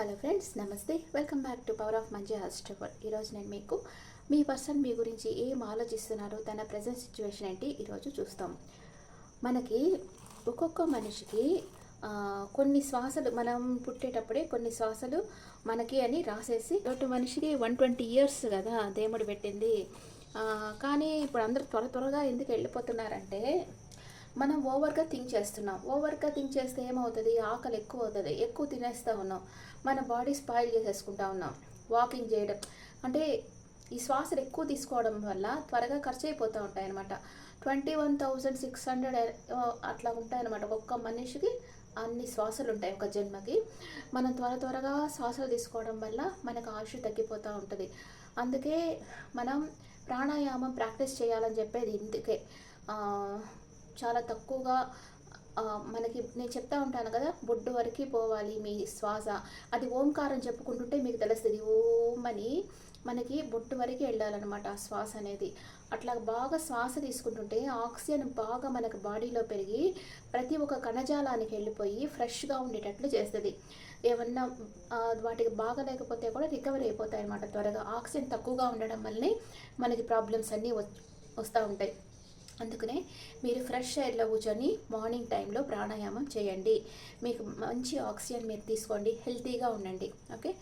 Hello friends నమస్తే. Welcome back to power of మంచి హాస్టఫర్ ఈరోజు నేను మీకు మీ పర్సన్ మీ గురించి ఏం ఆలోచిస్తున్నారో తన ప్రజెంట్ సిచ్యువేషన్ ఏంటి ఈరోజు చూస్తాం మనకి ఒక్కొక్క మనిషికి కొన్ని శ్వాసలు మనం పుట్టేటప్పుడే కొన్ని శ్వాసలు మనకి అని రాసేసి ఒకటి మనిషికి వన్ ట్వంటీ ఇయర్స్ కదా దేవుడు పెట్టింది. కానీ ఇప్పుడు అందరూ త్వర త్వరగా ఎందుకు వెళ్ళిపోతున్నారంటే మనం ఓవర్గా థింక్ చేస్తున్నాం. ఓవర్గా థింక్ చేస్తే ఏమవుతుంది? ఆకలి ఎక్కువ అవుతుంది. ఎక్కువ తినేస్తూ ఉన్నాం. మన బాడీ స్పాయిల్ చేసేసుకుంటా ఉన్నాం. వాకింగ్ చేయడం. అంటే ఈ శ్వాసలు ఎక్కువ తీసుకోవడం వల్ల త్వరగా ఖర్చు అయిపోతూ ఉంటాయి అనమాట twenty one thousand six hundred అట్లా ఉంటాయి అనమాట ఒక్క మనిషికి అన్ని శ్వాసలు ఉంటాయి ఒక జన్మకి. మనం త్వర త్వరగా శ్వాసలు తీసుకోవడం వల్ల మనకు ఆయుష్ తగ్గిపోతూ ఉంటుంది. అందుకే మనం ప్రాణాయామం ప్రాక్టీస్ చేయాలని చెప్పేది ఇందుకే. చాలా తక్కువగా మనకి నేను చెప్తా ఉంటాను కదా బొడ్డు వరకు పోవాలి మీ శ్వాస. అది ఓంకారం చెప్పుకుంటుంటే మీకు తెలుస్తుంది ఓం అని మనకి బొట్టు వరకు వెళ్ళాలన్నమాట ఆ శ్వాస అనేది. అట్లా బాగా శ్వాస తీసుకుంటుంటే ఆక్సిజన్ బాగా మనకు బాడీలో పెరిగి ప్రతి ఒక్క కణజాలానికి వెళ్ళిపోయి ఫ్రెష్గా ఉండేటట్లు చేస్తుంది. ఏమన్నా వాటికి వాటికి బాగలేకపోతే కూడా రికవరీ అయిపోతాయి అన్నమాట త్వరగా. ఆక్సిజన్ తక్కువగా ఉండడం వల్లనే మనకి ప్రాబ్లమ్స్ అన్నీ వస్తూ ఉంటాయి. అందుకనే మీరు ఫ్రెష్ ఎయిర్లో కూర్చొని మార్నింగ్ టైంలో ప్రాణాయామం చేయండి. మీకు మంచి ఆక్సిజన్ మీరు తీసుకోండి. హెల్తీగా ఉండండి. ఓకే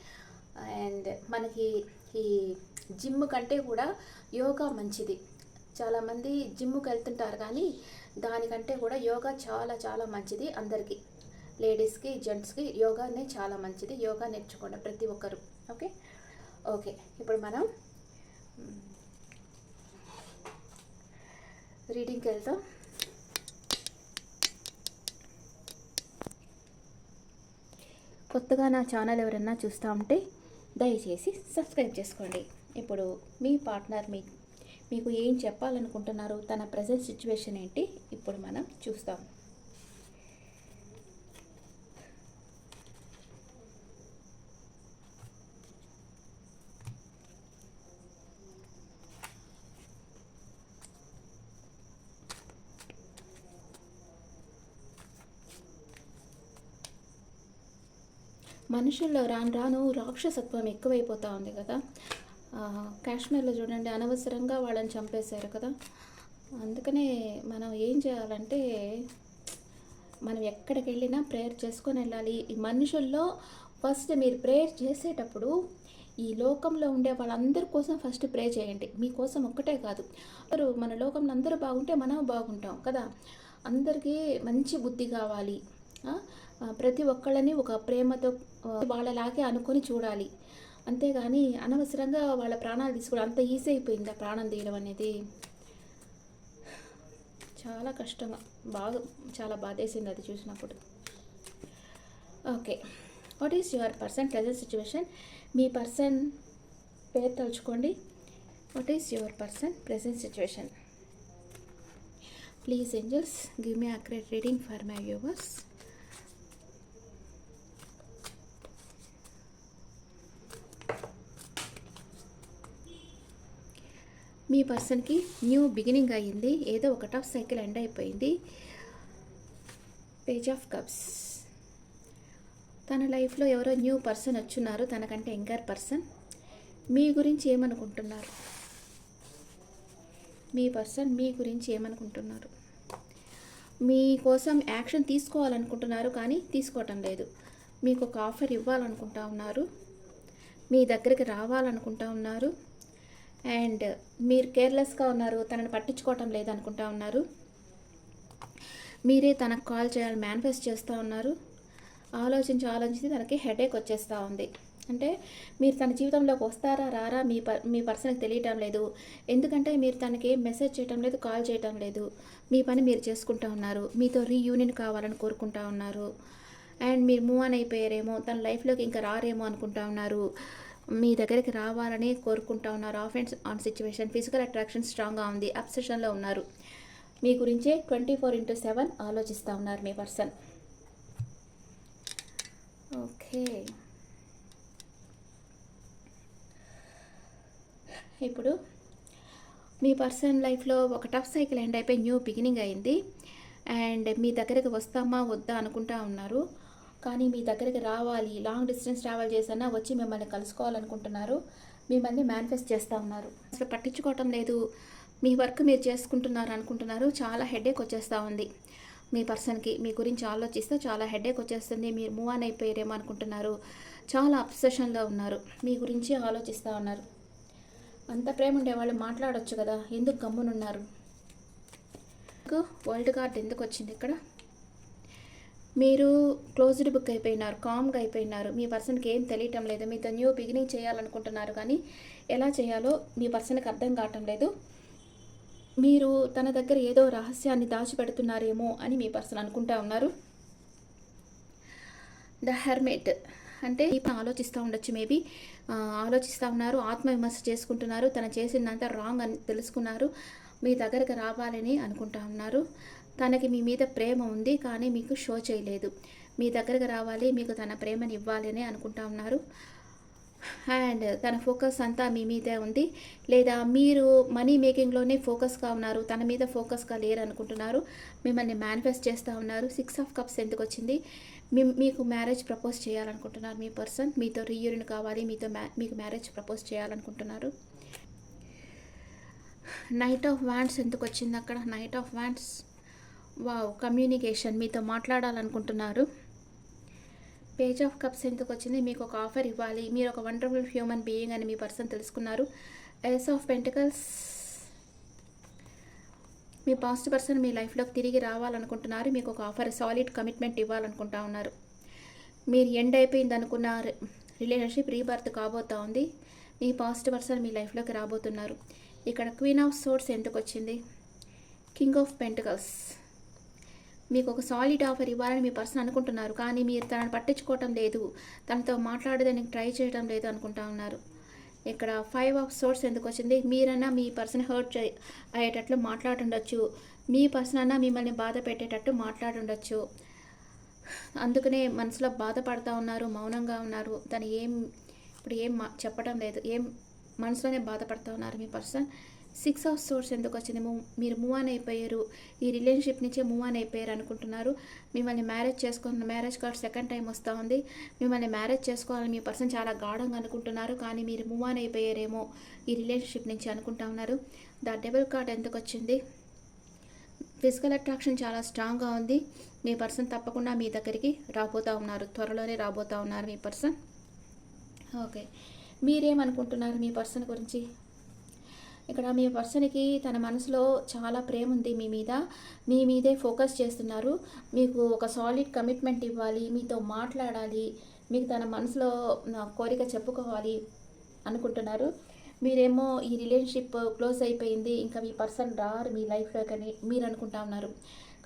అండ్ మనకి ఈ జిమ్ కంటే కూడా యోగా మంచిది. చాలామంది జిమ్కి వెళ్తుంటారు కానీ దానికంటే కూడా యోగా చాలా చాలా మంచిది అందరికీ. లేడీస్కి జెంట్స్కి యోగానే చాలా మంచిది. యోగా నేర్చుకోండి ప్రతి ఒక్కరు. ఓకే ఓకే ఇప్పుడు మనం రీడింగ్కి వెళ్తాం కొత్తగా నా ఛానల్ ఎవరన్నా చూస్తూ ఉంటే దయచేసి సబ్స్క్రైబ్ చేసుకోండి. ఇప్పుడు మీ పార్ట్నర్ మీ మీకు ఏం చెప్పాలనుకుంటున్నారు తన ప్రజెంట్ సిచ్యువేషన్ ఏంటి ఇప్పుడు మనం చూస్తాం. మనుషుల్లో రాను రాను రాక్షసత్వం ఎక్కువైపోతూ ఉంది కదా. కాశ్మీర్లో చూడండి అనవసరంగా వాళ్ళని చంపేశారు కదా. అందుకనే మనం ఏం చేయాలంటే మనం ఎక్కడికి వెళ్ళినా ప్రేయర్ చేసుకొని వెళ్ళాలి. ఈ మనుషుల్లో ఫస్ట్ మీరు ప్రేయర్ చేసేటప్పుడు ఈ లోకంలో ఉండే వాళ్ళందరి కోసం ఫస్ట్ ప్రే చేయండి. మీకోసం ఒక్కటే కాదు. అందరూ మన లోకంలో అందరూ బాగుంటే మనం బాగుంటాం కదా. అందరికీ మంచి బుద్ధి కావాలి. ప్రతి ఒక్కళ్ళని ఒక ప్రేమతో వాళ్ళలాగే అనుకొని చూడాలి. అంతేగాని అనవసరంగా వాళ్ళ ప్రాణాలు తీసుకోవడం అంత ఈజీ అయిపోయింది ఆ ప్రాణం తీయడం అనేది. చాలా కష్టంగా బాగా చాలా బాధేసింది అది చూసినప్పుడు. Okay. What is your person present situation me person పేరు తలుచుకోండి. What is your person present situation please angels give me accurate reading for my viewers మీ పర్సన్కి న్యూ బిగినింగ్ అయ్యింది. ఏదో ఒక టఫ్ సైకిల్ ఎండ్ అయిపోయింది. Page of cups. తన లైఫ్లో ఎవరో న్యూ పర్సన్ వచ్చున్నారు. తనకంటే యంగర్ పర్సన్. మీ గురించి ఏమనుకుంటున్నారు? మీ పర్సన్ మీ గురించి ఏమనుకుంటున్నారు? మీకోసం యాక్షన్ తీసుకోవాలనుకుంటున్నారు కానీ తీసుకోవటం లేదు. మీకు ఒక ఆఫర్ ఇవ్వాలనుకుంటా ఉన్నారు. మీ దగ్గరికి రావాలనుకుంటా ఉన్నారు. అండ్ మీరు కేర్లెస్గా ఉన్నారు తనని పట్టించుకోవటం లేదనుకుంటా ఉన్నారు. మీరే తనకు కాల్ చేయాలి మేనిఫెస్ట్ చేస్తూ ఉన్నారు. ఆలోచించి ఆలోచించి తనకి హెడేక్ వచ్చేస్తూ ఉంది. అంటే మీరు తన జీవితంలోకి వస్తారా రారా మీ పర్ మీ పర్సన్కి తెలియటం లేదు. ఎందుకంటే మీరు తనకి మెసేజ్ చేయటం లేదు కాల్ చేయటం లేదు. మీ పని మీరు చేసుకుంటూ ఉన్నారు. మీతో రీయూనియన్ కావాలని కోరుకుంటా ఉన్నారు. అండ్ మీరు మూవ్ ఆన్ అయిపోయారేమో తన లైఫ్లోకి ఇంకా రారేమో అనుకుంటా ఉన్నారు. మీ దగ్గరికి రావాలని కోరుకుంటా ఉన్నారు. Off and on situation physical attraction స్ట్రాంగ్గా ఉంది అబ్సెషన్లో ఉన్నారు. మీ గురించే ట్వంటీ ఫోర్ ఇంటూ సెవెన్ ఆలోచిస్తూ ఉన్నారు మీ పర్సన్ ఓకే ఇప్పుడు మీ పర్సన్ లైఫ్లో ఒక టఫ్ సైకిల్ ఎండ్ అయిపోయి న్యూ బిగినింగ్ అయింది. అండ్ మీ దగ్గరికి వస్తామా వద్దా అనుకుంటా ఉన్నారు. కానీ మీ దగ్గరికి రావాలి లాంగ్ డిస్టెన్స్ ట్రావెల్ చేసన్నా వచ్చి మిమ్మల్ని కలుసుకోవాలనుకుంటున్నారు. మిమ్మల్ని మేనిఫెస్ట్ చేస్తూ ఉన్నారు. అసలు పట్టించుకోవటం లేదు. మీ వర్క్ మీరు చేసుకుంటున్నారు అనుకుంటున్నారు. చాలా హెడేక్ వచ్చేస్తూ ఉంది. మీ పర్సన్కి మీ గురించి ఆలోచిస్తే చాలా హెడేక్ వచ్చేస్తుంది. మీరు మూవ్ ఆన్ అయిపోయారేమో అనుకుంటున్నారు. చాలా అప్సెషన్లో ఉన్నారు. మీ గురించి ఆలోచిస్తూ ఉన్నారు. అంత ప్రేమ ఉండే వాళ్ళు మాట్లాడొచ్చు కదా. ఎందుకు గమ్మునున్నారు? వరల్డ్ కార్డ్ ఎందుకు వచ్చింది ఇక్కడ? మీరు క్లోజ్డ్ బుక్ అయిపోయినారు కామ్గా అయిపోయినారు మీ పర్సన్కి ఏం తెలియటం లేదు మీతో న్యూ బిగినింగ్ చేయాలనుకుంటున్నారు కానీ ఎలా చేయాలో మీ పర్సన్కి అర్థం కావటం లేదు. మీరు తన దగ్గర ఏదో రహస్యాన్ని దాచిపెడుతున్నారేమో అని మీ పర్సన్ అనుకుంటా ఉన్నారు. ద హెర్మేట్ అంటే ఇప్పుడు ఆలోచిస్తూ ఉండొచ్చు మేబీ ఆలోచిస్తూ ఉన్నారు ఆత్మవిమర్శ చేసుకుంటున్నారు తను చేసిందంతా రాంగ్ అని తెలుసుకున్నారు మీ దగ్గరకు రావాలని అనుకుంటా ఉన్నారు. తనకి మీ మీద ప్రేమ ఉంది కానీ మీకు షో చేయలేదు. మీ దగ్గరకు రావాలి మీకు తన ప్రేమని ఇవ్వాలని అనుకుంటా ఉన్నారు. అండ్ తన ఫోకస్ అంతా మీ మీదే ఉంది. లేదా మీరు మనీ మేకింగ్లోనే ఫోకస్గా ఉన్నారు తన మీద ఫోకస్గా లేరు అనుకుంటున్నారు మిమ్మల్ని మేనిఫెస్ట్ చేస్తూ ఉన్నారు. సిక్స్ ఆఫ్ కప్స్ ఎందుకు వచ్చింది? మీ మీకు మ్యారేజ్ ప్రపోజ్ చేయాలనుకుంటున్నారు మీ పర్సన్. మీతో రీయూనియన్ కావాలి మీతో మ్యా మీకు మ్యారేజ్ ప్రపోజ్ చేయాలనుకుంటున్నారు. నైట్ ఆఫ్ వ్యాండ్స్ ఎందుకు వచ్చింది అక్కడ? Knight of wands wow communication మీతో మాట్లాడాలనుకుంటున్నారు. పేజ్ ఆఫ్ కప్స్ ఎందుకు వచ్చింది? మీకు ఒక ఆఫర్ ఇవ్వాలి. మీరు ఒక వండర్ఫుల్ హ్యూమన్ బీయింగ్ అని మీ పర్సన్ తెలుసుకున్నారు. ఎస్ ఆఫ్ పెంటికల్స్ మీ పాస్ట్ పర్సన్ మీ లైఫ్లోకి తిరిగి రావాలనుకుంటున్నారు. మీకు ఒక ఆఫర్ సాలిడ్ కమిట్మెంట్ ఇవ్వాలనుకుంటా ఉన్నారు. మీరు ఎండ్ అయిపోయింది అనుకున్న రిలేషన్షిప్ రీబర్త్ కాబోతా ఉంది. మీ పాస్ట్ పర్సన్ మీ లైఫ్లోకి రాబోతున్నారు. ఇక్కడ క్వీన్ ఆఫ్ సోర్స్ ఎందుకు వచ్చింది? కింగ్ ఆఫ్ పెంటికల్స్ మీకు ఒక సాలిడ్ ఆఫర్ ఇవ్వాలని మీ పర్సన్ అనుకుంటున్నారు కానీ మీరు తనని పట్టించుకోవటం లేదు. తనతో మాట్లాడడానికి ట్రై చేయడం లేదు అనుకుంటా ఉన్నారు. ఇక్కడ ఫైవ్ ఆఫ్ సోర్స్ ఎందుకు వచ్చింది? మీరన్నా మీ పర్సన్ హర్ట్ అయ్యేటట్లు మాట్లాడుండొచ్చు. మీ పర్సన్ అన్నా మిమ్మల్ని బాధ పెట్టేటట్టు మాట్లాడుండొచ్చు. అందుకనే మనసులో బాధపడతా ఉన్నారు మౌనంగా ఉన్నారు. తను ఏం ఇప్పుడు ఏం చెప్పడం లేదు. ఏం మనసులోనే బాధపడతా ఉన్నారు మీ పర్సన్. సిక్స్ ఆఫ్ సోర్స్ ఎందుకు వచ్చింది? మీరు మూవ్ ఆన్ అయిపోయారు. ఈ రిలేషన్షిప్ నుంచే మూవ్ ఆన్ అయిపోయారు అనుకుంటున్నారు. మిమ్మల్ని మ్యారేజ్ చేసుకున్న మ్యారేజ్ కార్డ్ సెకండ్ టైం వస్తూ ఉంది. మిమ్మల్ని మ్యారేజ్ చేసుకోవాలని మీ పర్సన్ చాలా గాఢంగా అనుకుంటున్నారు. కానీ మీరు మూవ్ ఆన్ అయిపోయారేమో ఈ రిలేషన్షిప్ నుంచి అనుకుంటా ఉన్నారు. ద డబుల్ కార్డ్ ఎందుకు వచ్చింది? ఫిజికల్ అట్రాక్షన్ చాలా స్ట్రాంగ్గా ఉంది. మీ పర్సన్ తప్పకుండా మీ దగ్గరికి రాబోతూ ఉన్నారు. త్వరలోనే రాబోతూ ఉన్నారు మీ పర్సన్. ఓకే. మీరేమనుకుంటున్నారు మీ పర్సన్ గురించి? ఇక్కడ మీ పర్సన్కి తన మనసులో చాలా ప్రేమ ఉంది మీ మీద. మీ మీదే ఫోకస్ చేస్తున్నారు. మీకు ఒక సాలిడ్ కమిట్మెంట్ ఇవ్వాలి మీతో మాట్లాడాలి మీకు తన మనసులో నా కోరిక చెప్పుకోవాలి అనుకుంటున్నారు. మీరేమో ఈ రిలేషన్షిప్ క్లోజ్ అయిపోయింది ఇంకా మీ పర్సన్ రారు మీ లైఫ్లో కానీ మీరు అనుకుంటా ఉన్నారు.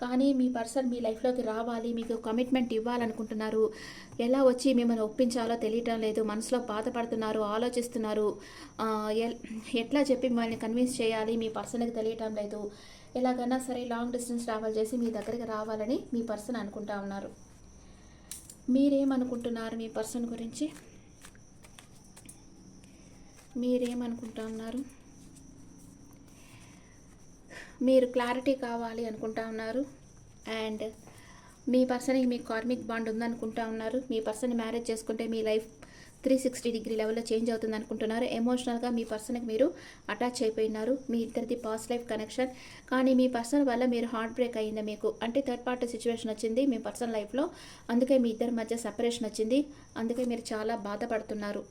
కానీ మీ పర్సన్ మీ లైఫ్లోకి రావాలి మీకు కమిట్మెంట్ ఇవ్వాలనుకుంటున్నారు. ఎలా వచ్చి మిమ్మల్ని ఒప్పించాలో తెలియటం లేదు మనసులో బాధపడుతున్నారు ఆలోచిస్తున్నారు. ఎట్లా చెప్పి మిమ్మల్ని కన్విన్స్ చేయాలి మీ పర్సన్కి తెలియటం లేదు. ఎలాగైనా సరే లాంగ్ డిస్టెన్స్ ట్రావెల్ చేసి మీ దగ్గరికి రావాలని మీ పర్సన్ అనుకుంటా ఉన్నారు. మీరేమనుకుంటున్నారు మీ పర్సన్ గురించి? మీరేమనుకుంటా ఉన్నారు? మీరు క్లారిటీ కావాలి అనుకుంటా ఉన్నారు. అండ్ మీ పర్సన్కి మీ కార్మిక్ బాండ్ ఉందనుకుంటా ఉన్నారు. మీ పర్సన్ మ్యారేజ్ చేసుకుంటే మీ లైఫ్ త్రీ సిక్స్టీ డిగ్రీ లెవెల్లో చేంజ్ అవుతుంది అనుకుంటున్నారు. ఎమోషనల్గా మీ పర్సన్కి మీరు అటాచ్ అయిపోయినారు. మీ ఇద్దరిది పాస్ట్ లైఫ్ కనెక్షన్ కానీ మీ పర్సన్ వల్ల మీరు హార్ట్ బ్రేక్ అయ్యింది మీకు. అంటే థర్డ్ పార్టీ సిచ్యువేషన్ వచ్చింది మీ పర్సన్ లైఫ్లో అందుకే మీ ఇద్దరి మధ్య సపరేషన్ వచ్చింది. అందుకే మీరు చాలా బాధపడుతున్నారు.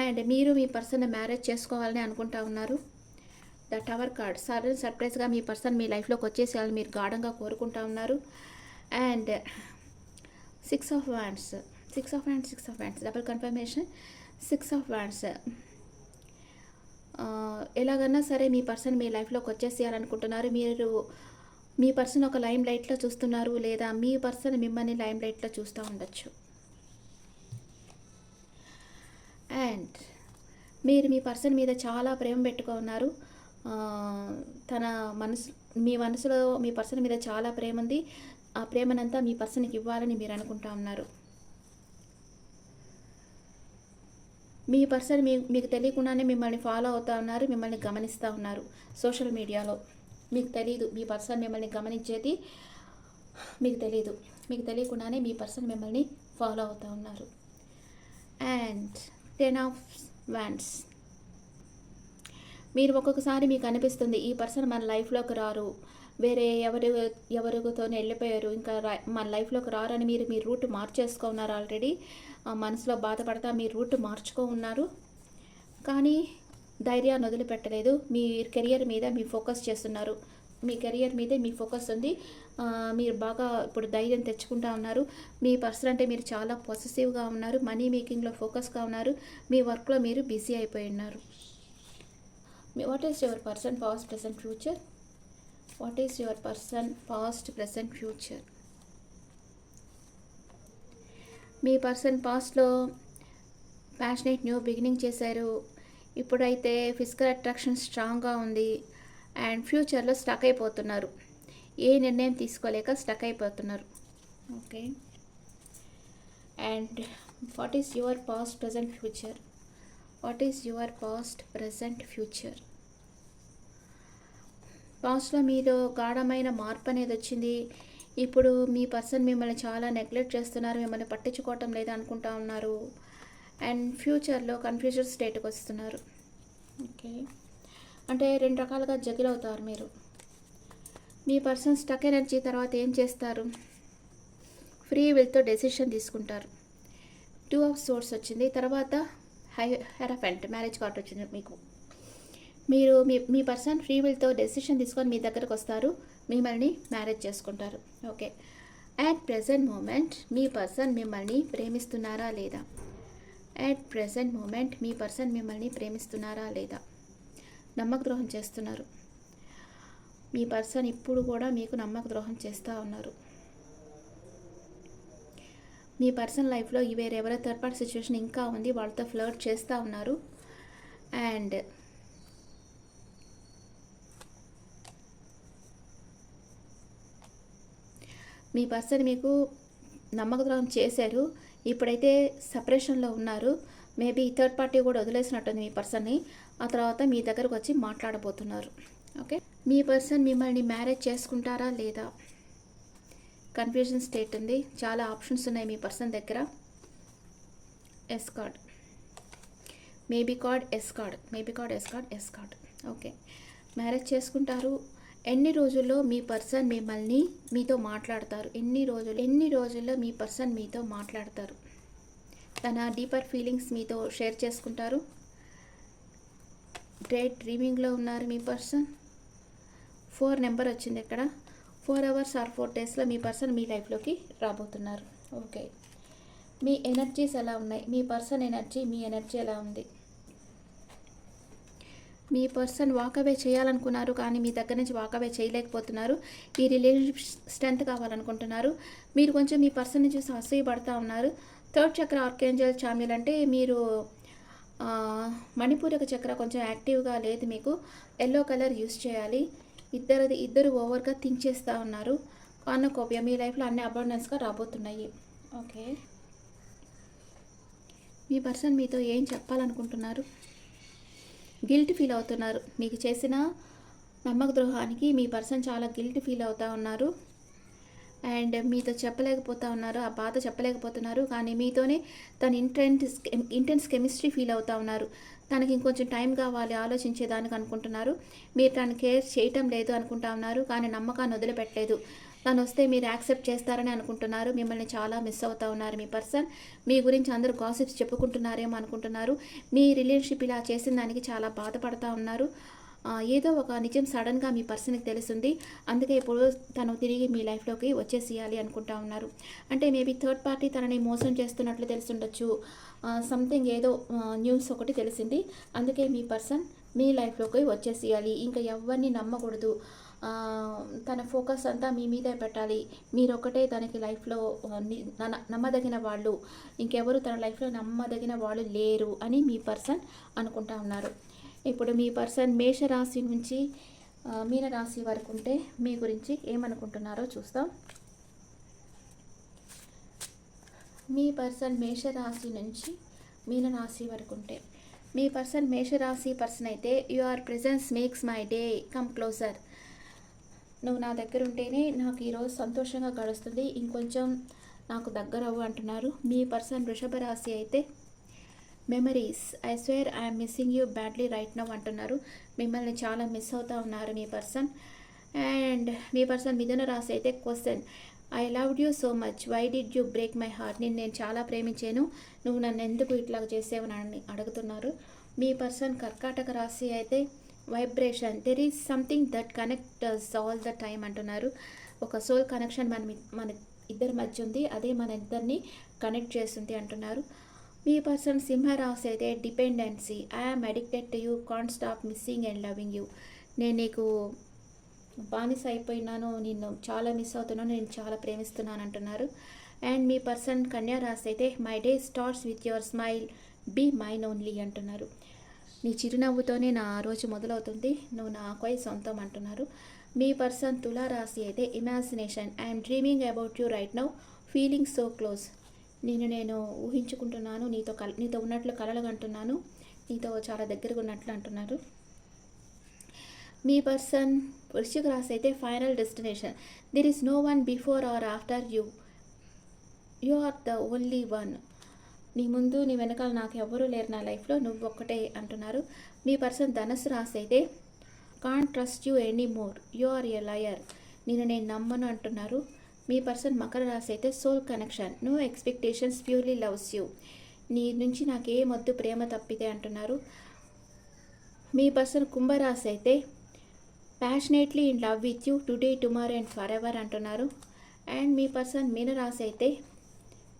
అండ్ మీరు మీ పర్సన్ మ్యారేజ్ చేసుకోవాలని అనుకుంటా ఉన్నారు. The tower card. సడన్ సర్ప్రైజ్గా మీ పర్సన్ మీ లైఫ్లోకి వచ్చేసేయాలని మీరు గాఢంగా కోరుకుంటా ఉన్నారు. And six of wands six of wands six of wands double confirmation. Six of wands ఎలాగన్నా సరే మీ పర్సన్ మీ లైఫ్లోకి వచ్చేసేయాలనుకుంటున్నారు. మీరు మీ పర్సన్ ఒక లైమ్ లైట్లో చూస్తున్నారు లేదా మీ పర్సన్ మిమ్మల్ని లైమ్ లైట్లో చూస్తూ ఉండొచ్చు. అండ్ మీరు మీ పర్సన్ మీద చాలా ప్రేమ పెట్టుకున్నారు. తన మనసు మీ మనసులో మీ పర్సన్ మీద చాలా ప్రేమ ఉంది ఆ ప్రేమనంతా మీ పర్సన్కి ఇవ్వాలని మీరు అనుకుంటా ఉన్నారు. మీ పర్సన్ మీ మీకు తెలియకుండానే మిమ్మల్ని ఫాలో అవుతా ఉన్నారు మిమ్మల్ని గమనిస్తూ ఉన్నారు సోషల్ మీడియాలో. మీకు తెలియదు మీ పర్సన్ మిమ్మల్ని గమనించేది మీకు తెలియదు మీకు తెలియకుండానే మీ పర్సన్ మిమ్మల్ని ఫాలో అవుతూ ఉన్నారు. అండ్ టెన్ ఆఫ్ వ్యాండ్స్ మీరు ఒక్కొక్కసారి మీకు అనిపిస్తుంది ఈ పర్సన్ మన లైఫ్లోకి రారు. వేరే ఎవరు ఎవరితో వెళ్ళిపోయారు ఇంకా మన లైఫ్లోకి రారని మీరు మీ రూట్ మార్చేసుకున్నారు ఆల్రెడీ. మనసులో బాధపడతా మీ రూట్ మార్చుకో ఉన్నారు. కానీ ధైర్యాన్ని వదిలిపెట్టలేదు. మీ కెరియర్ మీద మీ ఫోకస్ చేస్తున్నారు. మీ కెరియర్ మీదే మీ ఫోకస్ ఉంది. మీరు బాగా ఇప్పుడు ధైర్యం తెచ్చుకుంటా ఉన్నారు. మీ పర్సన్ అంటే మీరు చాలా పాజిటివ్గా ఉన్నారు. మనీ మేకింగ్లో ఫోకస్గా ఉన్నారు. మీ వర్క్లో మీరు బిజీ అయిపోయి ఉన్నారు. What is your person past present future what is your person past present future me person పాస్ట్లో ప్యాషనేట్ న్యూ బిగినింగ్ చేశారు. ఇప్పుడైతే ఫిజికల్ అట్రాక్షన్ స్ట్రాంగ్గా ఉంది. అండ్ ఫ్యూచర్లో స్టక్ అయిపోతున్నారు. ఏ నిర్ణయం తీసుకోలేక స్టక్ అయిపోతున్నారు. Okay and what is your past present future what is your past present future పాస్ట్లో మీరు గాఢమైన మార్పు అనేది వచ్చింది. ఇప్పుడు మీ పర్సన్ మిమ్మల్ని చాలా నెగ్లెక్ట్ చేస్తున్నారు. మిమ్మల్ని పట్టించుకోవటం లేదు అనుకుంటా ఉన్నారు. అండ్ ఫ్యూచర్లో కన్ఫ్యూజన్ స్టేట్కి వస్తున్నారు. ఓకే అంటే రెండు రకాలుగా జగిల్ అవుతారు మీరు. మీ పర్సన్ స్టక్ ఎనర్జీ తర్వాత ఏం చేస్తారు? ఫ్రీ విల్తో డెసిషన్ తీసుకుంటారు. టూ ఆఫ్ సోర్స్ వచ్చింది. తర్వాత హై హెరఫెంట్ మ్యారేజ్ కార్డ్ వచ్చింది మీకు. మీరు మీ మీ పర్సన్ ఫ్రీ విల్తో డెసిషన్ తీసుకొని మీ దగ్గరకు వస్తారు మిమ్మల్ని మ్యారేజ్ చేసుకుంటారు. ఓకే. అట్ ప్రెసెంట్ మూమెంట్ మీ పర్సన్ మిమ్మల్ని ప్రేమిస్తున్నారా లేదా? అట్ ప్రెసెంట్ మూమెంట్ మీ పర్సన్ మిమ్మల్ని ప్రేమిస్తున్నారా లేదా? నమ్మక ద్రోహం చేస్తున్నారు. మీ పర్సన్ ఇప్పుడు కూడా మీకు నమ్మక ద్రోహం చేస్తూ ఉన్నారు. మీ పర్సన్ లైఫ్లో వేరెవరో థర్డ్ పార్టీ సిచ్యువేషన్ ఇంకా ఉంది వాళ్ళతో ఫ్లర్ట్ చేస్తూ ఉన్నారు. అండ్ మీ పర్సన్ మీకు నమ్మకద్రోహం చేశారు ఇప్పుడైతే సపరేషన్లో ఉన్నారు. మేబీ థర్డ్ పార్టీ కూడా వదిలేసినట్టుంది మీ పర్సన్ని. ఆ తర్వాత మీ దగ్గరకు వచ్చి మాట్లాడబోతున్నారు. ఓకే? మీ పర్సన్ మిమ్మల్ని మ్యారేజ్ చేసుకుంటారా లేదా? కన్ఫ్యూజన్ స్టేట్ ఉంది. చాలా ఆప్షన్స్ ఉన్నాయి మీ పర్సన్ దగ్గర. Yes card maybe card yes card maybe card yes card yes card okay marriage చేసుకుంటారు. ఎన్ని రోజుల్లో మీ పర్సన్ మిమ్మల్ని మీతో మాట్లాడతారు? ఎన్ని రోజులు ఎన్ని రోజుల్లో మీ పర్సన్ మీతో మాట్లాడతారు? తన డీపర్ ఫీలింగ్స్ మీతో షేర్ చేసుకుంటారు. గ్రేట్ డ్రీమింగ్లో ఉన్నారు మీ పర్సన్. ఫోర్ నెంబర్ వచ్చింది ఇక్కడ. ఫోర్ అవర్స్ ఆర్ ఫోర్ డేస్లో మీ పర్సన్ మీ లైఫ్లోకి రాబోతున్నారు. ఓకే. మీ ఎనర్జీస్ ఎలా ఉన్నాయి? మీ పర్సన్ ఎనర్జీ మీ ఎనర్జీ ఎలా ఉంది? మీ పర్సన్ వాకవే చేయాలనుకున్నారు కానీ మీ దగ్గర నుంచి వాకవే చేయలేకపోతున్నారు. ఈ రిలేషన్షిప్ స్ట్రెంత్ కావాలనుకుంటున్నారు. మీరు కొంచెం మీ పర్సన్ నుంచి అసూయపడతా ఉన్నారు. థర్డ్ చక్ర ఆర్కేంజల్ ఛామిల్ అంటే మీరు మణిపూరక చక్ర కొంచెం యాక్టివ్గా లేదు మీకు. ఎల్లో కలర్ యూస్ చేయాలి. ఇద్దరిది ఇద్దరు ఓవర్గా థింక్ చేస్తూ ఉన్నారు. కానకోపియా మీ లైఫ్లో అన్ని అబండెన్స్గా రాబోతున్నాయి. ఓకే. మీ పర్సన్ మీతో ఏం చెప్పాలనుకుంటున్నారు? గిల్ట్ ఫీల్ అవుతున్నారు. మీకు చేసిన నమ్మక ద్రోహానికి మీ పర్సన్ చాలా గిల్ట్ ఫీల్ అవుతూ ఉన్నారు. అండ్ మీతో చెప్పలేకపోతా ఉన్నారు ఆ బాధ చెప్పలేకపోతున్నారు కానీ మీతోనే తను ఇంటెన్స్ ఇంటెన్స్ కెమిస్ట్రీ ఫీల్ అవుతా ఉన్నారు. తనకి ఇంకొంచెం టైం కావాలి ఆలోచించేదానికి అనుకుంటున్నారు. మీరు తను కేర్ చేయటం లేదు అనుకుంటా ఉన్నారు కానీ నమ్మకాన్ని వదిలిపెట్టలేదు. తను వస్తే మీరు యాక్సెప్ట్ చేస్తారని అనుకుంటున్నారు. మిమ్మల్ని చాలా మిస్ అవుతా ఉన్నారు మీ పర్సన్. మీ గురించి అందరూ గాసిప్స్ చెప్పుకుంటున్నారేమో అనుకుంటున్నారు. మీ రిలేషన్షిప్ ఇలా చేసిన దానికి చాలా బాధపడతా ఉన్నారు. ఏదో ఒక నిజం సడన్గా మీ పర్సన్కి తెలుస్తుంది అందుకే ఇప్పుడు తను తిరిగి మీ లైఫ్లోకి వచ్చేసేయాలి అనుకుంటా ఉన్నారు. అంటే మేబీ థర్డ్ పార్టీ తనని మోసం చేస్తున్నట్లు తెలుసుండొచ్చు. సంథింగ్ ఏదో న్యూస్ ఒకటి తెలిసింది. అందుకే మీ పర్సన్ మీ లైఫ్లోకి వచ్చేసేయాలి. ఇంకా ఎవరిని నమ్మకూడదు. తన ఫోకస్ అంతా మీ మీదే పెట్టాలి. మీరు ఒకటే తనకి లైఫ్లో నమ్మదగిన వాళ్ళు. ఇంకెవరు తన లైఫ్లో నమ్మదగిన వాళ్ళు లేరు అని మీ పర్సన్ అనుకుంటా ఉన్నారు. ఇప్పుడు మీ పర్సన్ మేషరాశి నుంచి మీనరాశి వరకు ఉంటే మీ గురించి ఏమనుకుంటున్నారో చూస్తాం. మీ పర్సన్ మేషరాశి నుంచి మీనరాశి వరకు ఉంటే. మీ పర్సన్ మేషరాశి పర్సన్ అయితే your presence makes my day come closer నువ్వు నా దగ్గర ఉంటేనే నాకు ఈరోజు సంతోషంగా గడుస్తుంది. ఇంకొంచెం నాకు దగ్గర అవ్వు అంటున్నారు. మీ పర్సన్ వృషభ రాశి అయితే memories I swear I'm missing you badly right now అంటున్నారు. మిమ్మల్ని చాలా మిస్ అవుతా ఉన్నారు మీ పర్సన్ అండ్ మీ పర్సన్ మిథున రాసి అయితే question I loved you so much why did you break my heart నేను నేను చాలా ప్రేమించాను. నువ్వు నన్ను ఎందుకు ఇట్లా చేసేవని అడుగుతున్నారు. మీ పర్సన్ కర్కాటక రాశి అయితే vibration there is something that connect all the time అంటున్నారు. ఒక సోల్ కనెక్షన్ మన మన ఇద్దరి మధ్య ఉంది. అదే మన ఇద్దరిని కనెక్ట్ చేస్తుంది అంటున్నారు. మీ పర్సన్ సింహ రాశి అయితే dependency. I'm addicted to you can't stop missing and loving you నేను నీకు బానిస అయిపోయినాను. నిన్ను చాలా మిస్ అవుతున్నాను. నేను చాలా ప్రేమిస్తున్నాను అంటున్నారు. అండ్ మీ పర్సన్ కన్యా రాశి అయితే my day starts with your smile be mine only అంటున్నారు. నీ చిరునవ్వుతోనే నా రోజు మొదలవుతుంది. నువ్వు నాకై సొంతం అంటున్నారు. మీ పర్సన్ తులా రాశి అయితే imagination I'm dreaming about you right now feeling so close నేను నేను ఊహించుకుంటున్నాను. నీతో కల నీతో ఉన్నట్లు కలలు అంటున్నాను. నీతో చాలా దగ్గరగా ఉన్నట్లు అంటున్నారు. మీ పర్సన్ వృశ్చిక రాశి అయితే final destination. There is no one before or after you. You are the only one. నీ ముందు నీ వెనకాల నాకు ఎవరూ లేరు నా లైఫ్లో. నువ్వు ఒక్కటే అంటున్నారు. మీ పర్సన్ ధనస్సు రాశి అయితే can't trust you any more. You are a liar. నేను నేను నమ్మను అంటున్నారు. మీ పర్సన్ మకర రాశి అయితే soul connection no expectations purely loves you నీ నుంచి నాకు ఏ మొద్దు ప్రేమ తప్పితే అంటున్నారు. మీ పర్సన్ కుంభరాశి అయితే passionately in love with you today tomorrow and forever అంటున్నారు. అండ్ మీ పర్సన్ మీనరాశి అయితే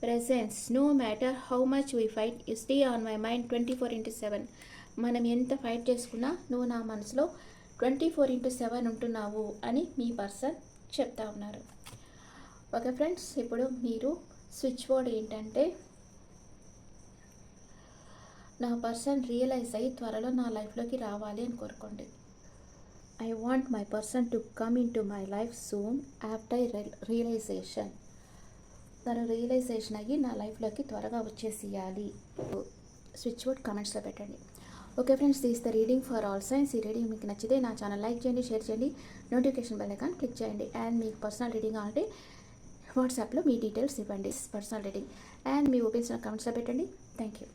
presence no matter how much we fight you stay on my mind twenty four into seven మనం ఎంత ఫైట్ చేసుకున్నా నువ్వు నా మనసులో ట్వంటీ ఫోర్ ఇంటూ సెవెన్ ఉంటున్నావు అని మీ పర్సన్ చెప్తా ఉన్నారు. ఓకే ఫ్రెండ్స్ ఇప్పుడు మీరు స్విచ్ బోర్డ్ ఏంటంటే నా పర్సన్ రియలైజ్ అయ్యి త్వరలో నా లైఫ్లోకి రావాలి అని కోరుకోండి. I want my person to come in to my life soon after realization. తను రియలైజేషన్ అయ్యి నా లైఫ్లోకి త్వరగా వచ్చేసేయాలి. స్విచ్ బోర్డ్ కమెంట్స్లో పెట్టండి. Okay friends this the reading for all signs. ఈ రీడింగ్ మీకు నచ్చితే నా ఛానల్ లైక్ చేయండి షేర్ చేయండి. నోటిఫికేషన్ బెల్ ఐకాన్ క్లిక్ చేయండి. అండ్ మీకు పర్సనల్ రీడింగ్ అంటే వాట్సాప్లో మీ డీటెయిల్స్ ఇవ్వండి. పర్సనల్ రీడింగ్ అండ్ మీ ఒపీనియన్ కమెంట్స్లో పెట్టండి. Thank you